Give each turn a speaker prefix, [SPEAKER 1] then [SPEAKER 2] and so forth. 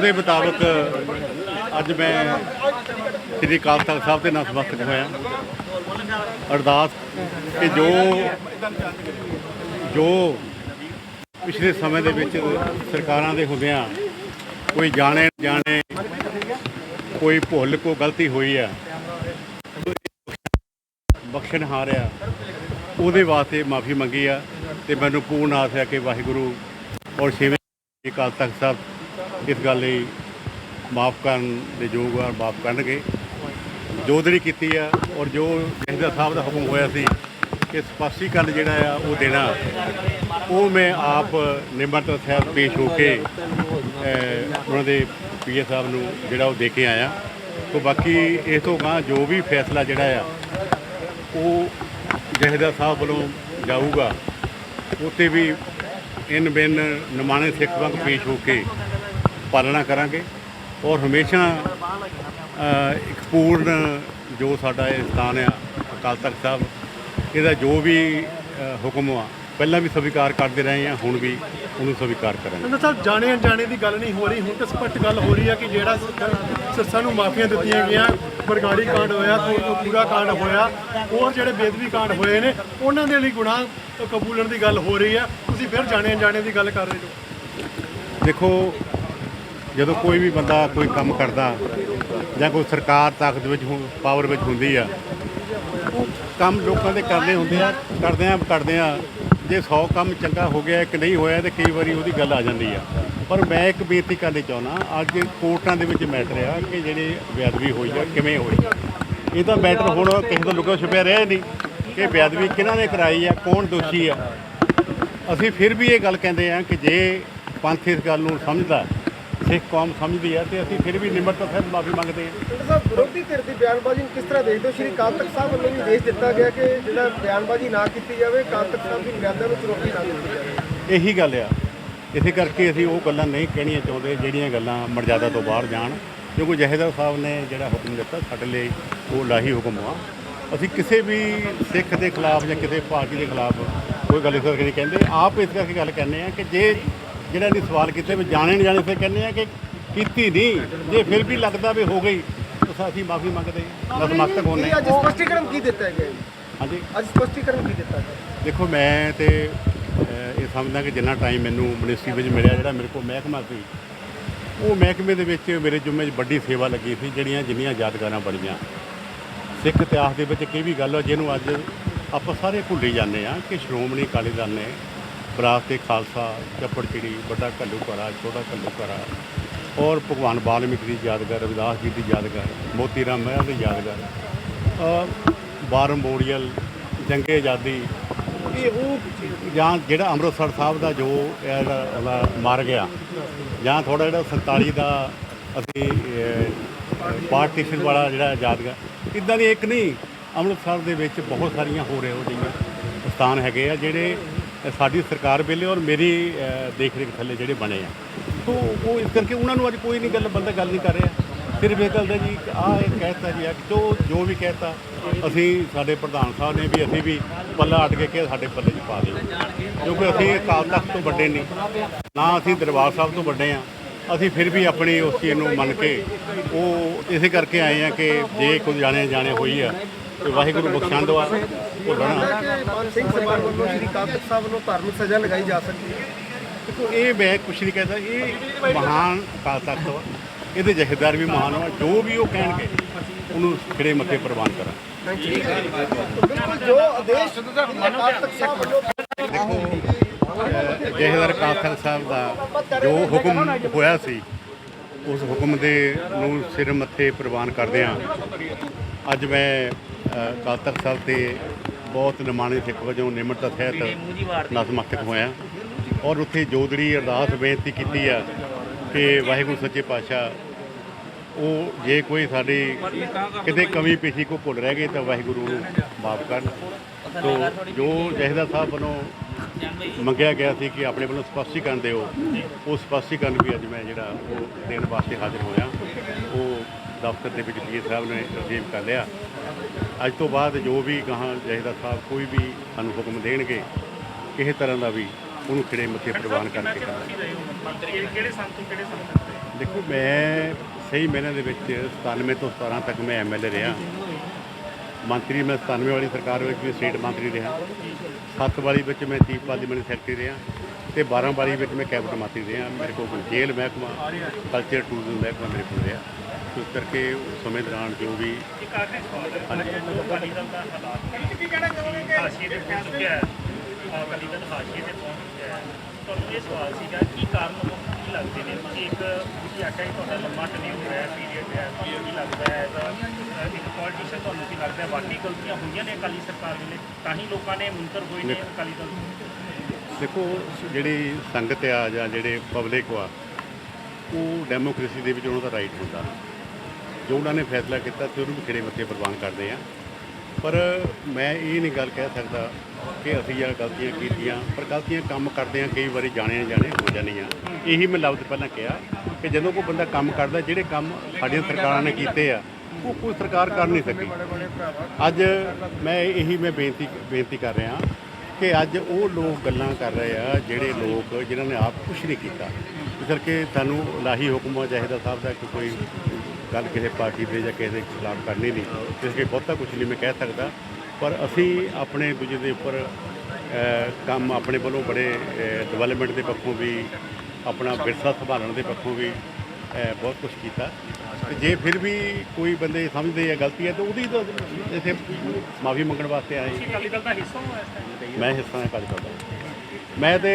[SPEAKER 1] ਦੇ ਮੁਤਾਬਕ ਅੱਜ ਮੈਂ ਸ੍ਰੀ ਅਕਾਲ ਤਖਤ ਸਾਹਿਬ ਦੇ ਨਾਲ ਸਮਸਤਕ ਹੋਇਆ। ਅਰਦਾਸ ਕਿ ਜੋ ਜੋ ਪਿਛਲੇ ਸਮੇਂ ਦੇ ਵਿੱਚ ਸਰਕਾਰਾਂ ਦੇ ਹੁੰਦਿਆਂ ਕੋਈ ਜਾਣੇ ਜਾਣੇ ਕੋਈ ਭੁੱਲ ਕੋ ਗਲਤੀ ਹੋਈ ਆ ਬਖਸ਼ਣ ਹਾਰਿਆ, ਉਹਦੇ ਵਾਸਤੇ ਮਾਫੀ ਮੰਗੀ ਆ ਤੇ ਮੈਨੂੰ ਪੂਰਨ ਆਸ ਹੈ ਕਿ ਵਾਹਿਗੁਰੂ ਔਰ ਛੇਵੇਂ ਅਕਾਲ ਤਖਤ ਸਾਹਿਬ ਇਸ ਗੱਲ ਲਈ ਮਾਫ ਕਰਨ ਦੇ ਯੋਗ ਆ, ਮਾਫ ਕਰਨਗੇ। ਜੋ ਜਿਹੜੀ ਕੀਤੀ ਆ ਔਰ ਜੋ ਜ਼ਹਿਦਾ ਸਾਹਿਬ ਦਾ ਹੁਕਮ ਹੋਇਆ ਸੀ ਕਿ ਸਪਸ਼ਟੀਕਰਨ ਜਿਹੜਾ ਆ ਉਹ ਦੇਣਾ, ਉਹ ਮੈਂ ਆਪ ਨਿਮਰਤਾ ਸਾਹਿਬ ਪੇਸ਼ ਹੋ ਕੇ ਉਹਨਾਂ ਦੇ ਪੀਏ ਸਾਹਿਬ ਨੂੰ ਜਿਹੜਾ ਉਹ ਦੇ ਕੇ ਆਇਆ। ਤੋਂ ਬਾਕੀ ਇਸ ਤੋਂ ਗਾਂ ਜੋ ਵੀ ਫੈਸਲਾ ਜਿਹੜਾ ਆ, ਉਹ ਜ਼ਹਿਦਾ ਸਾਹਿਬ ਵੱਲੋਂ ਜਾਊਗਾ। ਉੱਤੇ ਵੀ ਇਨ ਬਿਨ ਨਿਮਾਣੇ ਸਿੱਖ ਵਾਂਗ ਪੇਸ਼ ਹੋ ਕੇ ਪਾਲਣਾ ਕਰਾਂਗੇ ਔਰ ਹਮੇਸ਼ਾ ਇੱਕ ਪੂਰਨ ਜੋ ਸਾਡਾ ਇਹ ਸਥਾਨ ਆ ਅਕਾਲ ਤਖਤ ਸਾਹਿਬ ਇਹਦਾ ਜੋ ਵੀ ਹੁਕਮ ਆ ਪਹਿਲਾਂ ਵੀ ਸਵੀਕਾਰ ਕਰਦੇ ਰਹੇ ਆ ਹੁਣ ਵੀ ਉਹਨੂੰ ਸਵੀਕਾਰ ਕਰਾਂਗੇ।
[SPEAKER 2] ਅੰਦਰ ਸਾਹਿਬ ਜਾਣੇ ਅਣਜਾਣੇ ਦੀ ਗੱਲ ਨਹੀਂ ਹੋ ਰਹੀ ਹੁਣ ਤਾਂ ਸਪਸ਼ਟ ਗੱਲ ਹੋ ਰਹੀ ਹੈ ਕਿ ਜਿਹੜਾ ਸ- ਸੱਸਾਂ ਨੂੰ ਮਾਫੀਆਂ ਦਿੱਤੀਆਂ ਗਈਆਂ ਬਰਗਾੜੀ ਕਾਂਡ ਹੋਇਆ ਪੂਰਾ ਕਾਂਡ ਹੋਇਆ ਹੋਰ ਜਿਹੜੇ ਬੇਦਬੀ ਕਾਂਡ ਹੋਏ ਨੇ ਉਹਨਾਂ ਦੇ ਲਈ ਗੁਨਾਹ ਕਬੂਲਣ ਦੀ ਗੱਲ ਹੋ ਰਹੀ ਹੈ ਤੁਸੀਂ ਫਿਰ ਜਾਣੇ ਅਣਜਾਣੇ ਦੀ ਗੱਲ ਕਰ ਰਹੇ ਹੋ।
[SPEAKER 1] ਦੇਖੋ ਜਦੋਂ ਕੋਈ ਵੀ ਬੰਦਾ ਕੋਈ ਕੰਮ ਕਰਦਾ ਜਾਂ ਕੋਈ ਸਰਕਾਰ ਤਾਕਤ ਵਿੱਚ ਪਾਵਰ ਵਿੱਚ ਹੁੰਦੀ ਆ ਉਹ ਕੰਮ ਲੋਕਾਂ ਦੇ ਕਰਦੇ ਹੁੰਦੇ ਆ, ਕਰਦੇ ਆ ਕਰਦੇ ਆ। ਜੇ 100 ਕੰਮ ਚੰਗਾ ਹੋ ਗਿਆ, ਇੱਕ ਨਹੀਂ ਹੋਇਆ ਤੇ ਕਈ ਵਾਰੀ ਉਹਦੀ ਗੱਲ ਆ ਜਾਂਦੀ ਆ। ਪਰ ਮੈਂ ਇੱਕ ਬੇਨਤੀ ਕਰਨੀ ਚਾਹੁੰਦਾ, ਅੱਜ ਕੋਰਟਾਂ ਦੇ ਵਿੱਚ ਮੈਟਰ ਆ ਕਿ ਜਿਹੜੇ ਬੇਅਦਬੀ ਹੋਈ ਆ, ਕਿਵੇਂ ਹੋਈ? ਇਹ ਤਾਂ ਮੈਟਰ ਹੁਣ ਕਿਸੇ ਤੋਂ ਲੁਕਿਆ ਛੁਪਿਆ ਰਿਹਾ ਨਹੀਂ ਕਿ ਬੇਅਦਬੀ ਕਿਹਨਾਂ ਨੇ ਕਰਾਈ ਆ, ਕੌਣ ਦੋਸ਼ੀ ਆ। ਅਸੀਂ ਫਿਰ ਵੀ ਇਹ ਗੱਲ ਕਹਿੰਦੇ ਆ ਕਿ ਜੇ ਪੰਥ ਇਸ ਗੱਲ ਨੂੰ ਸਮਝਦਾ ਸਿੱਖ ਕੌਮ ਸਮਝਦੀ ਆ ਤੇ ਅਸੀਂ ਫਿਰ ਵੀ ਨਿਮਰਤਾ ਸਾਹਿਬ ਮਾਫੀ ਮੰਗਦੇ ਹਾਂ।
[SPEAKER 3] ਡਾਕਟਰ ਸਾਹਿਬ ਵਿਰੋਧੀ ਧਿਰ ਦੀ ਬਿਆਨਬਾਜ਼ੀ ਨੂੰ ਕਿਸ ਤਰ੍ਹਾਂ ਦੇਖਦੇ ਹੋ? ਸ਼੍ਰੀ ਅਕਾਲ ਤਖਤ ਸਾਹਿਬ ਵੱਲੋਂ ਵੀ ਆਦੇਸ਼ ਦਿੱਤਾ ਗਿਆ ਕਿ ਜਿਹੜਾ ਬਿਆਨਬਾਜ਼ੀ ਨਾ ਕੀਤੀ ਜਾਵੇ ਅਕਾਲ ਤਖਤ ਸਾਹਿਬ ਦੀ ਮਰਿਆਦਾ ਨੂੰ ਚੁਣੌਤੀ ਨਾ ਦਿੱਤੀ ਜਾਵੇ।
[SPEAKER 1] ਇਹੀ ਗੱਲ ਆ। ਇਸੇ ਕਰਕੇ ਅਸੀਂ ਉਹ ਗੱਲਾਂ ਨਹੀਂ ਕਹਿਣੀਆਂ ਚਾਹੁੰਦੇ ਜਿਹੜੀਆਂ ਗੱਲਾਂ ਮਰਜ਼ਾਦਾ ਤੋਂ ਬਾਹਰ ਜਾਣ। ਕਿਉਂਕਿ ਜਹੇਦਾਰ ਸਾਹਿਬ ਨੇ ਜਿਹੜਾ ਹੁਕਮ ਦਿੱਤਾ ਸਾਡੇ ਲਈ ਉਹ ਲਾਹੀ ਹੁਕਮ ਆ। ਅਸੀਂ ਕਿਸੇ ਵੀ ਸਿੱਖ ਦੇ ਖਿਲਾਫ ਜਾਂ ਕਿਸੇ ਪਾਰਟੀ ਦੇ ਖਿਲਾਫ ਕੋਈ ਗੱਲ ਇਸ ਕਰਕੇ ਨਹੀਂ ਕਹਿੰਦੇ। ਆਪ ਇਸ ਕਰਕੇ ਗੱਲ ਕਹਿੰਦੇ ਆ ਕਿ ਜੇ ਜਿਹੜਾ ਨਹੀਂ ਸਵਾਲ ਕੀਤੇ ਵੀ ਜਾਣੇ ਨਹੀਂ ਜਾਣੇ ਫਿਰ ਕਹਿੰਦੇ ਆ ਕਿ ਕੀਤੀ ਨਹੀਂ। ਜੇ ਫਿਰ ਵੀ ਲੱਗਦਾ ਵੀ ਹੋ ਗਈ ਤਾਂ ਅਸੀਂ ਮਾਫੀ ਮੰਗਦੇ ਹਾਂ। ਨਤਮਸਤਕ ਹੋਣੇ
[SPEAKER 3] ਅੱਜ ਸਪਸ਼ਟੀਕਰਨ ਕੀ ਦਿੱਤਾ ਗਿਆ?
[SPEAKER 1] ਹਾਂਜੀ।
[SPEAKER 3] ਅੱਜ ਸਪਸ਼ਟੀਕਰਨ ਕੀ ਦਿੱਤਾ ਗਿਆ
[SPEAKER 1] ਦੇਖੋ ਮੈਂ ਤੇ ਇਹ ਸਮਝਦਾ ਕਿ ਜਿੰਨਾ ਟਾਈਮ ਮੈਨੂੰ ਮਿਨਿਸਟਰੀ ਵਿੱਚ ਮਿਲਿਆ ਜਿਹੜਾ ਮੇਰੇ ਕੋਲ ਮਹਿਕਮਾ ਸੀ ਉਹ ਮਹਿਕਮੇ ਦੇ ਵਿੱਚ ਮੇਰੇ ਜੁਮੇ 'ਚ ਵੱਡੀ ਸੇਵਾ ਲੱਗੀ ਸੀ ਜਿਹੜੀਆਂ ਜਿੰਨੀਆਂ ਯਾਦਗਾਰਾਂ ਬਣੀਆਂ। ਸਿੱਖ ਇਤਿਹਾਸ ਦੇ ਵਿੱਚ ਇਹ ਵੀ ਗੱਲ ਆ ਜਿਹਨੂੰ ਅੱਜ ਆਪਾਂ ਸਾਰੇ ਭੁੱਲੀ ਜਾਂਦੇ ਆ ਕਿ ਸ਼੍ਰੋਮਣੀ ਅਕਾਲੀ ਦਲ ਨੇ ਵਿਰਾਸਤ ਖਾਲਸਾ ਚੱਪੜ ਚਿੜੀ ਵੱਡਾ ਘੱਲੂ ਘਰਾ ਛੋਟਾ ਘੱਲੂ ਘਰਾ ਔਰ ਭਗਵਾਨ ਵਾਲਮੀਕ ਦੀ ਯਾਦਗਾਰ ਰਵਿਦਾਸ ਜੀ ਦੀ ਯਾਦਗਾਰ ਮੋਤੀ ਰਾਮ ਮਹਿਰਾ ਦੀ ਯਾਦਗਾਰ ਅ, ਬਾਰਮੋਰੀਅਲ ਜੰਗੇ ਆਜ਼ਾਦੀ ਇਹ ਉਹ ਜਾਂ ਜਿਹੜਾ ਅੰਮ੍ਰਿਤਸਰ ਸਾਹਿਬ ਦਾ ਜੋ ਇਹਦਾ ਜਿਹੜਾ ਉਹਦਾ ਗਿਆ ਜਾਂ ਥੋੜਾ ਜਿਹੜਾ 47 ਦਾ ਅਸੀਂ ਪਾਰਟੀਸ਼ਨ ਵਾਲਾ ਜਿਹੜਾ ਯਾਦਗਾਰ ਇਦਾਂ ਦੀ ਇੱਕ ਨਹੀਂ ਅੰਮ੍ਰਿਤਸਰ ਦੇ ਵਿੱਚ ਬਹੁਤ ਸਾਰੀਆਂ ਹੋ ਰਹੇ ਹੋ ਜਿਹੀਆਂ ਸਥਾਨ ਹੈਗੇ ਆ ਜਿਹੜੇ ਸਾਡੀ ਸਰਕਾਰ ਵੇਲੇ ਔਰ ਮੇਰੀ ਦੇਖ ਰੇਖ ਥੱਲੇ ਜਿਹੜੇ ਬਣੇ ਆ। ਸੋ ਉਹ ਇਸ ਕਰਕੇ ਉਹਨਾਂ ਨੂੰ ਅੱਜ ਕੋਈ ਨਹੀਂ ਗੱਲ, ਬੰਦਾ ਗੱਲ ਨਹੀਂ ਕਰ ਰਿਹਾ। ਸਿਰਫ ਇਹ ਗੱਲ ਦਾ ਜੀ ਆ ਇਹ ਕਹਿਤਾ ਜੀ ਆ ਜੋ ਜੋ ਵੀ ਕਹਿਤਾ ਅਸੀਂ ਸਾਡੇ ਪ੍ਰਧਾਨ ਸਾਹਿਬ ਨੇ ਵੀ, ਅਸੀਂ ਵੀ ਪੱਲਾ ਅਟ ਕੇ ਕਿ ਸਾਡੇ ਪੱਲੇ 'ਚ ਪਾ ਦਿਓ। ਕਿਉਂਕਿ ਅਸੀਂ ਅਕਾਲ ਤਖਤ ਤੋਂ ਵੱਡੇ ਨਹੀਂ। ਨਾ ਅਸੀਂ ਦਰਬਾਰ ਸਾਹਿਬ ਤੋਂ ਵੱਡੇ ਆ। ਅਸੀਂ ਫਿਰ ਵੀ ਆਪਣੀ ਉਸ ਚੀਜ਼ ਨੂੰ ਮੰਨ ਕੇ ਉਹ ਇਸੇ ਕਰਕੇ ਆਏ ਆ ਕਿ ਜੇ ਕੋਈ ਜਾਣੇ ਜਾਣੇ ਹੋਈ ਆ, ਤੇ ਵਾਹਿਗੁਰੂ ਬਖਸ਼ੰਦ ਵਾ ਭੁੱਲਣਾ
[SPEAKER 3] ਕਿ ਮਾਨ ਸਿੰਘ ਸਭਾ ਵੱਲੋਂ ਸ਼੍ਰੀ ਅਕਾਲ ਤਖਤ ਸਾਹਿਬ ਵੱਲੋਂ ਧਾਰਮਿਕ ਸਜ਼ਾ ਲਗਾਈ ਜਾ ਸਕਦੀ ਹੈ
[SPEAKER 1] ਦੇਖੋ, ਇਹ ਮੈਂ ਕੁਛ ਨਹੀਂ ਕਹਿੰਦਾ, ਇਹ ਮਹਾਨ ਅਕਾਲ ਤਖਤ ਵਾ। ਇਹਦੇ ਜਹੇਦਾਰ ਵੀ ਮਹਾਨ ਵਾ, ਜੋ ਵੀ ਉਹ ਕਹਿਣਗੇ, ਉਹਨੂੰ ਖਿੜੇ ਮੱਥੇ ਪ੍ਰਵਾਨ ਕਰਾਂ
[SPEAKER 3] ਬਿਲਕੁਲ ਜੋ ਆਦੇਸ਼ ਅਕਾਲ ਤਖਤ ਸਾਹਿਬ ਵੱਲੋਂ
[SPEAKER 1] ਜਹੇਦਾਰ ਅਕਾਲ ਤਖਤ ਸਾਹਿਬ ਦਾ ਜੋ ਹੁਕਮ ਹੋਇਆ ਸੀ, ਉਸ ਹੁਕਮ ਦੇ ਨੂੰ ਸਿਰ ਮੱਥੇ ਪ੍ਰਵਾਨ ਕਰਦੇ ਆ। ਅੱਜ ਮੈਂ ਅ, ਅਕਾਲ ਤਖਤ ਸਾਹਿਬ ਤੇ ਬਹੁਤ ਨਿਮਾਣੇ ਸਿੱਖ ਵਜੋਂ ਨਿਮਰਤਾ ਸਹਿਤ ਨਤਮਸਤਕ ਹੋਇਆ। ਔਰ ਉੱਥੇ ਜੋਦੜੀ ਅਰਦਾਸ ਬੇਨਤੀ ਕੀਤੀ ਆ ਕਿ ਵਾਹਿਗੁਰੂ ਸੱਚੇ ਪਾਤਸ਼ਾਹ ਉਹ ਜੇ ਕੋਈ ਸਾਡੀ ਕਿਤੇ ਕਮੀ ਪੇਸ਼ੀ ਕੋ ਭੁੱਲ ਰਹਿ ਗਏ ਤਾਂ ਵਾਹਿਗੁਰੂ ਨੂੰ ਮਾਫ ਕਰਨ। ਤੋ ਜੋ ਜਹੇਦਾਰ ਸਾਹਿਬ ਵੱਲੋਂ ਮੰਗਿਆ ਗਿਆ ਸੀ ਕਿ ਆਪਣੇ ਵੱਲੋਂ ਸਪਸ਼ਟੀਕਰਨ ਦਿਓ ਉਹ ਸਪਸ਼ਟੀਕਰਨ ਵੀ ਅੱਜ ਮੈਂ ਜਿਹੜਾ ਉਹ ਦੇਣ ਵਾਸਤੇ ਹਾਜ਼ਰ ਹੋਇਆ। ਦਫ਼ਤਰ ਦੇ ਵਿੱਚ ਡੀਏ ਸਾਹਿਬ ਨੇ ਰਸੀਵ ਕਰ ਲਿਆ। ਅੱਜ ਤੋਂ ਬਾਅਦ ਜੋ ਵੀ ਗਾਹਾਂ ਜਹੇਦਾਰ ਸਾਹਿਬ ਕੋਈ ਵੀ ਸਾਨੂੰ ਹੁਕਮ ਦੇਣਗੇ ਕਿਸੇ ਤਰ੍ਹਾਂ ਦਾ ਵੀ ਉਹਨੂੰ ਖਿੜੇ ਮੱਥੇ ਪ੍ਰਵਾਨ ਕਰਕੇ
[SPEAKER 4] ਕਿਹੜੇ ਸੰਤ ਤੋਂ ਕਿਹੜੇ ਸੰਤ
[SPEAKER 1] ਦੇਖੋ ਮੈਂ ਸਹੀ ਮਹੀਨੇ ਦੇ ਵਿੱਚ 97 ਤੋਂ 17 ਤੱਕ ਮੈਂ ਐਮਐਲਏ ਰਿਹਾ। ਮੰਤਰੀ ਮੈਂ 97 ਵਾਲੀ ਸਰਕਾਰ ਵਿੱਚ ਵੀ ਸਟੇਟ ਮੰਤਰੀ ਰਿਹਾ। 7 ਵਾਲੀ ਵਿੱਚ ਮੈਂ ਚੀਫ ਪਾਰਲੀਮੈਂਟ ਸੈਕਟਰੀ ਰਿਹਾ ਤੇ 12 ਵਾਲੀ ਵਿੱਚ ਮੈਂ ਕੈਬਨਿਟ ਮੰਤਰੀ ਰਿਹਾ। ਮੇਰੇ ਕੋਲ ਜੇਲ੍ਹ ਮਹਿਕਮਾ ਕਲਚਰ ਟੂਰਿਜ਼ਮ ਮਹਿਕਮਾ ਮੇਰੇ ਕੋਲ ਰਿਹਾ। ਇਸ ਕਰਕੇ ਉਸ ਸਮੇਂ ਦੌਰਾਨ ਜੋ ਵੀ
[SPEAKER 4] ਲੱਗਦੇ ਨੇ ਲੱਗਦਾ ਬਾਕੀ ਗਲਤੀਆਂ ਹੋਈਆਂ ਨੇ ਅਕਾਲੀ ਸਰਕਾਰ ਵੇਲੇ ਤਾਂ ਹੀ ਲੋਕਾਂ ਨੇ ਮੁੰਤਰ ਹੋਏ ਨੇ ਅਕਾਲੀ ਦਲ
[SPEAKER 1] ਦੇਖੋ, ਜਿਹੜੀ ਸੰਗਤ ਆ ਜਾਂ ਜਿਹੜੇ ਪਬਲਿਕ ਆ, ਉਹ ਡੈਮੋਕ੍ਰੇਸੀ ਦੇ ਵਿੱਚ ਉਹਨਾਂ ਦਾ ਰਾਈਟ ਹੁੰਦਾ। ਜੋ ਉਹਨਾਂ ਨੇ ਫੈਸਲਾ ਕੀਤਾ ਤੇ ਉਹਨੂੰ ਖਿੜੇ ਮੱਥੇ ਪ੍ਰਵਾਨ ਕਰਦੇ ਆ। ਪਰ ਮੈਂ ਇਹ ਨਹੀਂ ਗੱਲ ਕਹਿ ਸਕਦਾ ਕਿ ਅਸੀਂ ਇਹ ਗਲਤੀਆਂ ਕੀਤੀਆਂ, ਪਰ ਗਲਤੀਆਂ ਕੰਮ ਕਰਦੇ ਆ, ਕਈ ਵਾਰੀ ਜਾਣੇ ਜਾਣੇ ਹੋ ਜਾਂਦੀਆਂ ਇਹੀ ਮੈਂ ਲਫ਼ਜ਼ ਪਹਿਲਾਂ ਕਿਹਾ ਕਿ ਜਦੋਂ ਕੋਈ ਬੰਦਾ ਕੰਮ ਕਰਦਾ, ਜਿਹੜੇ ਕੰਮ ਸਾਡੀਆਂ ਸਰਕਾਰਾਂ ਨੇ ਕੀਤੇ ਆ, ਉਹ ਕੋਈ ਸਰਕਾਰ ਕਰ ਨਹੀਂ ਸਕੀ। ਅੱਜ ਮੈਂ ਇਹੀ ਮੈਂ ਬੇਨਤੀ ਬੇਨਤੀ ਕਰ ਰਿਹਾ ਕਿ ਅੱਜ ਉਹ ਲੋਕ ਗੱਲਾਂ ਕਰ ਰਹੇ ਆ, ਜਿਹੜੇ ਲੋਕ, ਜਿਨ੍ਹਾਂ ਨੇ ਆਪ ਕੁਝ ਨਹੀਂ ਕੀਤਾ। ਇਸ ਕਰਕੇ ਸਾਨੂੰ ਇਲਾਹੀ ਹੁਕਮ ਚਾਹੀਦਾ ਸਾਹਿਬ ਦਾ ਕਿ ਕੋਈ ਗੱਲ ਕਿਸੇ ਪਾਰਟੀ ਦੇ ਜਾਂ ਕਿਸੇ ਦੇ ਖਿਲਾਫ ਕਰਨੀ ਨਹੀਂ। ਇਸ ਕਰਕੇ ਬਹੁਤਾ ਕੁਝ ਨਹੀਂ ਮੈਂ ਕਹਿ ਸਕਦਾ। ਪਰ ਅਸੀਂ ਆਪਣੇ ਦੂਜੇ ਦੇ ਉੱਪਰ ਕੰਮ ਆਪਣੇ ਵੱਲੋਂ ਬੜੇ ਡਿਵੈਲਪਮੈਂਟ ਦੇ ਪੱਖੋਂ ਵੀ ਆਪਣਾ ਵਿਰਸਾ ਸੰਭਾਲਣ ਦੇ ਪੱਖੋਂ ਵੀ ਬਹੁਤ ਕੁਝ ਕੀਤਾ। ਤੇ ਜੇ ਫਿਰ ਵੀ ਕੋਈ ਬੰਦੇ ਸਮਝਦੇ ਆ ਗਲਤੀ ਹੈ ਤਾਂ ਉਹਦੀ ਤਾਂ ਇੱਥੇ ਮਾਫੀ ਮੰਗਣ ਵਾਸਤੇ ਆਏ।
[SPEAKER 4] ਹੋ?
[SPEAKER 1] ਮੈਂ ਹਿੱਸਾ ਹਾਂ ਅਕਾਲੀ ਦਲ ਦਾ। ਮੈਂ ਤੇ